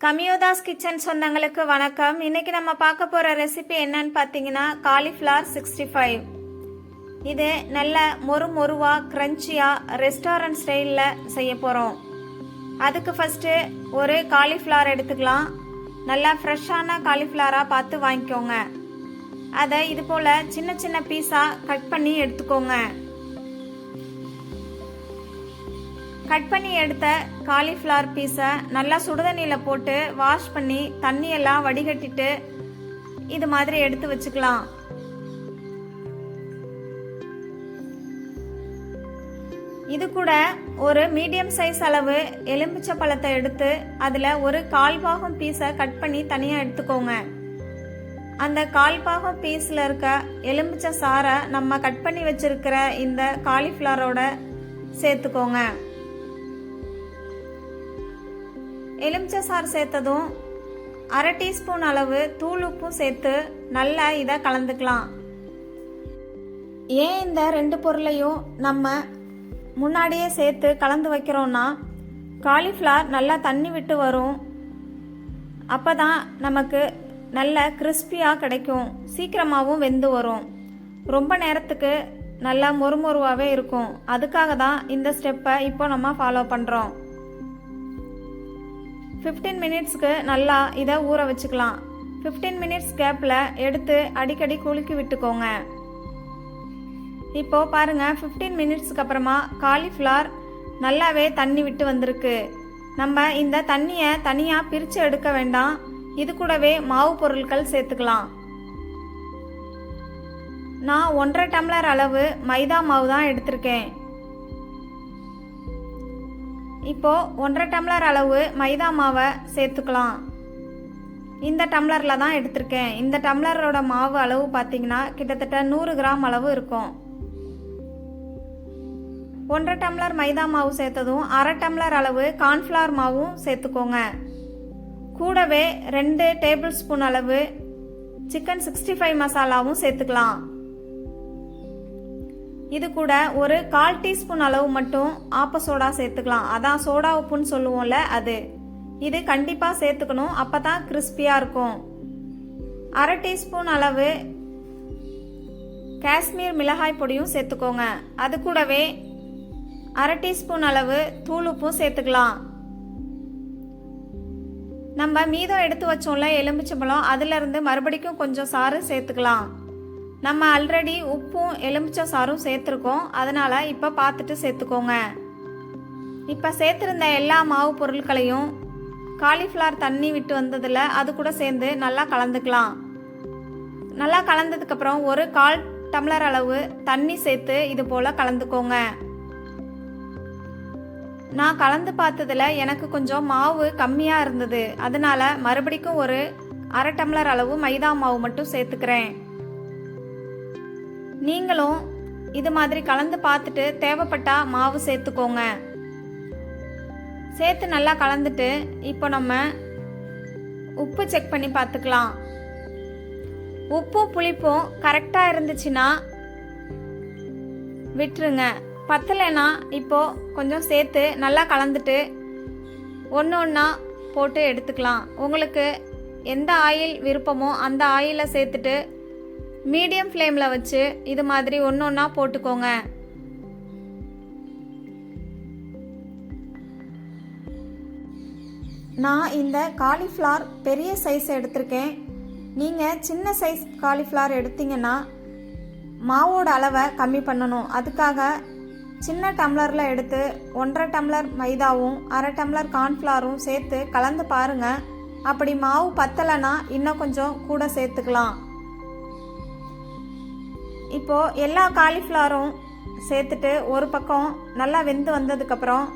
கமியோதாஸ் kitchen சொந்தங்களுக்கு வணக்கம். இன்னைக்கு நம்ம பார்க்க போற ரெசிபி என்னன்னு பார்த்தீங்கன்னா காலிஃப்ளவர் சிக்ஸ்டி ஃபைவ் இது நல்ல மொறு மொறுவா கிரன்ச்சியா ரெஸ்டாரண்ட் ஸ்டைலில் செய்ய போகிறோம் அதுக்கு ஃபஸ்ட்டு ஒரு காலிஃப்ளவர் எடுத்துக்கலாம். நல்லா ஃப்ரெஷ்ஷான காலிஃப்ளவராக பார்த்து வாங்கிக்கோங்க. அதை இது போல் சின்ன சின்ன பீஸாக கட் பண்ணி எடுத்துக்கோங்க. கட் பண்ணி எடுத்த காலிஃப்ளவர் பீஸை நல்லா சுடுதண்ணியில் போட்டு வாஷ் பண்ணி தண்ணியெல்லாம் வடிகட்டிட்டு இது மாதிரி எடுத்து வச்சுக்கலாம். இது கூட ஒரு மீடியம் சைஸ் அளவு எலுமிச்சை பழத்தை எடுத்து அதில் ஒரு கால் பாகம் பீஸை கட் பண்ணி தனியாக எடுத்துக்கோங்க. அந்த கால் பாகம் பீஸில் இருக்க எலுமிச்சை சாரை நம்ம கட் பண்ணி வச்சிருக்கிற இந்த காலிஃப்ளவரோட சேர்த்துக்கோங்க. எலுமிச்சை சாறு சேர்த்ததும் அரை டீஸ்பூன் அளவு தூள் உப்பும் சேர்த்து நல்லா இதை கலந்துக்கலாம். ஏன் இந்த ரெண்டு பொருளையும் நம்ம முன்னாடியே சேர்த்து கலந்து வைக்கிறோன்னா காலிஃப்ளவர் நல்லா தண்ணி விட்டு வரும். அப்போ தான் நமக்கு நல்ல கிறிஸ்பியாக கிடைக்கும். சீக்கிரமாகவும் வெந்து வரும். ரொம்ப நேரத்துக்கு நல்லா மொறுமொருவாகவே இருக்கும். அதுக்காக தான் இந்த ஸ்டெப்பை இப்போ நம்ம ஃபாலோ பண்ணுறோம் ஃபிஃப்டீன் மினிட்ஸ்க்கு நல்லா இதை ஊற வச்சுக்கலாம். ஃபிஃப்டீன் மினிட்ஸ் கேப்பில் எடுத்து அடிக்கடி குலுக்கி விட்டுக்கோங்க. இப்போது பாருங்க ஃபிஃப்டீன் மினிட்ஸ்க்கு அப்புறமா காலிஃப்ளவர் நல்லாவே தண்ணி விட்டு வந்திருக்கு. நம்ம இந்த தண்ணியை தனியாக பிரித்து எடுக்க வேண்டாம். இது கூடவே மாவு பொருட்கள் சேர்த்துக்கலாம். நான் ஒன்றரை டம்ளர் அளவு மைதா மாவு தான் எடுத்திருக்கேன். இப்போ ஒன்றரை டம்ளர் அளவு மைதா மாவை சேர்த்துக்கலாம். இந்த டம்ளரில் தான் எடுத்திருக்கேன். இந்த டம்ளரோட மாவு அளவு பார்த்தீங்கன்னா கிட்டத்தட்ட நூறு கிராம் அளவு இருக்கும். ஒன்றரை டம்ளர் மைதா மாவு சேர்த்ததும் அரை டம்ளர் அளவு கார்ன்ஃப்ளவர் மாவும் சேர்த்துக்கோங்க. கூடவே ரெண்டு டேபிள் ஸ்பூன் அளவு சிக்கன் சிக்ஸ்டி ஃபைவ் மசாலாவும் சேர்த்துக்கலாம். இது கூட ஒரு கால் டீஸ்பூன் அளவு மட்டும் ஆப்ப சோடா சேர்த்துக்கலாம். அதான் சோடா உப்புன்னு சொல்லுவோம்ல அது. இது கண்டிப்பாக சேர்த்துக்கணும். அப்போ தான் கிறிஸ்பியாக இருக்கும். அரை டீஸ்பூன் அளவு காஷ்மீர் மிளகாய் பொடியும் சேர்த்துக்கோங்க. அது கூடவே அரை டீஸ்பூன் அளவு தூள் உப்பும் சேர்த்துக்கலாம். நம்ம மீதம் எடுத்து வச்சோம்ல எலுமிச்சம்பழம் அதிலிருந்து மறுபடிக்கும் கொஞ்சம் சாறு சேர்த்துக்கலாம். நம்ம ஆல்ரெடி உப்பும் எலுமிச்சை சாரும் சேர்த்துருக்கோம். அதனால் இப்போ பார்த்துட்டு சேர்த்துக்கோங்க. இப்போ சேர்த்துருந்த எல்லா மாவு பொருட்களையும் காலிஃப்ளவர் தண்ணி விட்டு வந்ததில் அது கூட சேர்ந்து நல்லா கலந்துக்கலாம். நல்லா கலந்ததுக்கப்புறம் ஒரு கால் டம்ளர் அளவு தண்ணி சேர்த்து இது போல் கலந்துக்கோங்க. நான் கலந்து பார்த்ததுல எனக்கு கொஞ்சம் மாவு கம்மியாக இருந்தது. அதனால மறுபடிக்கும் ஒரு அரை டம்ளர் அளவு மைதா மாவு மட்டும் சேர்த்துக்கிறேன். நீங்களும் இது மாதிரி கலந்து பார்த்துட்டு தேவைப்பட்டா மாவு சேர்த்துக்கோங்க. சேர்த்து நல்லா கலந்துட்டு இப்போ நம்ம உப்பு செக் பண்ணி பார்த்துக்கலாம். உப்பும் புளிப்பும் கரெக்டாக இருந்துச்சுன்னா விட்டுருங்க. பத்தலைன்னா இப்போது கொஞ்சம் சேர்த்து நல்லா கலந்துட்டு ஒன்று ஒன்றா போட்டு எடுத்துக்கலாம். உங்களுக்கு எந்த ஆயில் விருப்பமோ அந்த ஆயிலை சேர்த்துட்டு மீடியம் ஃப்ளேமில் வச்சு இது மாதிரி ஒன்று ஒன்றா போட்டுக்கோங்க. நான் இந்த காலிஃப்ளவர் பெரிய சைஸ் எடுத்திருக்கேன். நீங்கள் சின்ன சைஸ் காலிஃப்ளவர் எடுத்தீங்கன்னா மாவோட அளவை கம்மி பண்ணணும். அதுக்காக சின்ன டம்ளரில் எடுத்து ஒன்றரை டம்ளர் மைதாவும் அரை டம்ளர் கார்ன்ஃப்ளாரும் சேர்த்து கலந்து பாருங்கள் அப்படி மாவு பத்தலைன்னா இன்னும் கொஞ்சம் கூட சேர்த்துக்கலாம். இப்போது எல்லா காலிஃப்ளவரும் சேர்த்துட்டு ஒரு பக்கம் நல்லா வெந்து வந்ததுக்கப்புறம்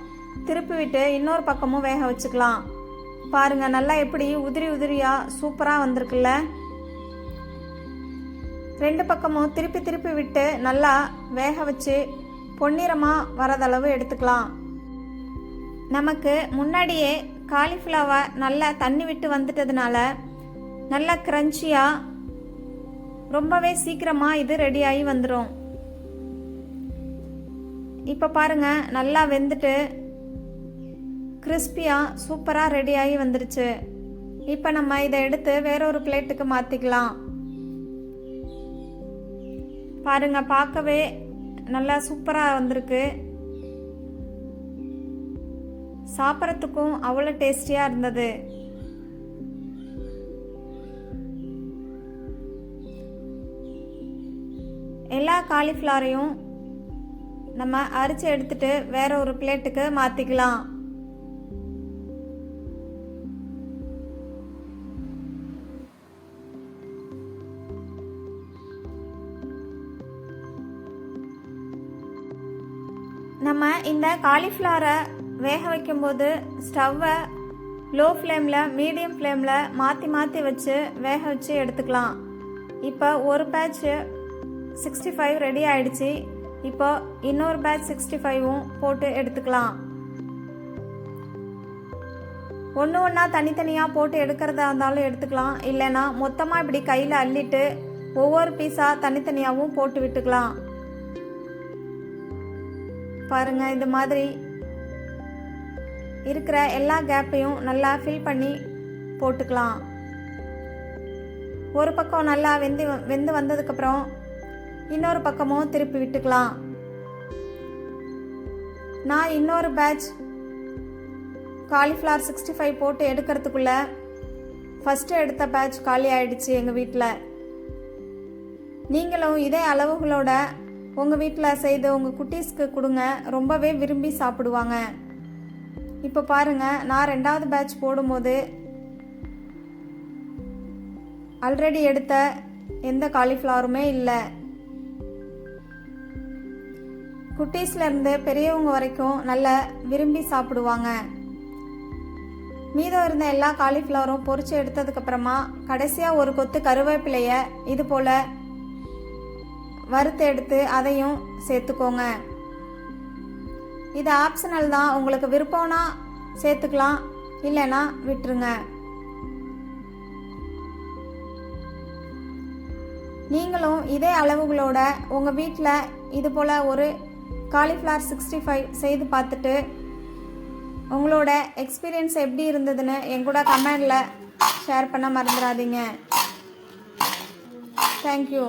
திருப்பி விட்டு இன்னொரு பக்கமும் வேக வச்சுக்கலாம். பாருங்கள் நல்லா எப்படி உதிரி உதிரியாக சூப்பராக வந்திருக்குல்ல. ரெண்டு பக்கமும் திருப்பி திருப்பி விட்டு நல்லா வேக வச்சு பொன்னிறமாக வரதளவு எடுத்துக்கலாம். நமக்கு முன்னாடியே காலிஃப்ளவர் நல்லா தண்ணி விட்டு வந்துட்டதுனால நல்லா க்ரன்ச்சியாக ரொம்பவே சீக்கிரமாக இது ரெடியாகி வந்துடும் இப்போ பாருங்க நல்லா வெந்துட்டு கிறிஸ்பியாக சூப்பராக ரெடியாகி வந்துருச்சு. இப்போ நம்ம இதை எடுத்து வேறொரு பிளேட்டுக்கு மாற்றிக்கலாம் பாருங்க பார்க்கவே நல்லா சூப்பராக வந்திருக்கு. சாப்பிட்றதுக்கும் அவ்வளோ டேஸ்டியாக இருந்தது. எல்லா காலிஃப்ளவரையும் நம்ம அரிச்சு எடுத்துட்டு வேற ஒரு பிளேட்டுக்கு மாற்றிக்கலாம் நம்ம இந்த காலிஃப்ளவரை வேக வைக்கும்போது ஸ்டவ்வை லோ ஃப்ளேமில் மீடியம் ஃப்ளேமில் மாற்றி மாற்றி வச்சு வேக வச்சு எடுத்துக்கலாம். இப்போ ஒரு பேட்ச் சிக்ஸ்டி ஃபைவ் ரெடி ஆயிடுச்சு. இப்போ இன்னொரு பேட்ச் சிக்ஸ்டி ஃபைவும் போட்டு எடுத்துக்கலாம். ஒன்று ஒன்றா தனித்தனியாக போட்டு எடுக்கிறதா இருந்தாலும் எடுத்துக்கலாம். இல்லைன்னா மொத்தமாக இப்படி கையில் அள்ளிட்டு ஒவ்வொரு பீஸாக தனித்தனியாகவும் போட்டு விட்டுக்கலாம். பாருங்கள் இந்த மாதிரி இருக்கிற எல்லா கேப்பையும் நல்லா ஃபில் பண்ணி போட்டுக்கலாம். ஒரு பக்கம் நல்லா வெந்து வெந்து வந்ததுக்கப்புறம் இன்னொரு பக்கமும் திருப்பி விட்டுக்கலாம். நான் இன்னொரு பேட்ச் காலிஃப்ளவர் சிக்ஸ்டி ஃபைவ் போட்டு எடுக்கிறதுக்குள்ள ஃபஸ்ட்டு எடுத்த பேட்ச் காலி ஆயிடுச்சு எங்கள் வீட்டில் நீங்களும் இதே அளவுகளோட உங்கள் வீட்டில் செய்து உங்கள் குட்டீஸ்க்கு கொடுங்க. ரொம்பவே விரும்பி சாப்பிடுவாங்க. இப்போ பாருங்கள் நான் ரெண்டாவது பேட்ச் போடும்போது ஆல்ரெடி எடுத்த எந்த காலிஃப்ளவருமே இல்லை. குட்டீஸ்லேருந்து பெரியவங்க வரைக்கும் நல்ல விரும்பி சாப்பிடுவாங்க. மீதம் இருந்த எல்லா காலிஃப்ளவரும் பொறிச்சு எடுத்ததுக்கப்புறமா கடைசியாக ஒரு கொத்து கருவேப்பிலையை இது போல் வறுத்து எடுத்து அதையும் சேர்த்துக்கோங்க. இது ஆப்ஷனல் தான். உங்களுக்கு விருப்பம்னா சேர்த்துக்கலாம். இல்லைன்னா விட்டுருங்க. நீங்களும் இதே அளவுகளோட உங்கள் வீட்டில் இது போல் ஒரு காலிஃப்ளவர் சிக்ஸ்டி ஃபைவ் செய்து பார்த்துட்டு உங்களோட எக்ஸ்பீரியன்ஸ் எப்படி இருந்ததுன்னு எங்கூட கமெண்டில் ஷேர் பண்ண மறந்துடாதீங்க. தேங்க்யூ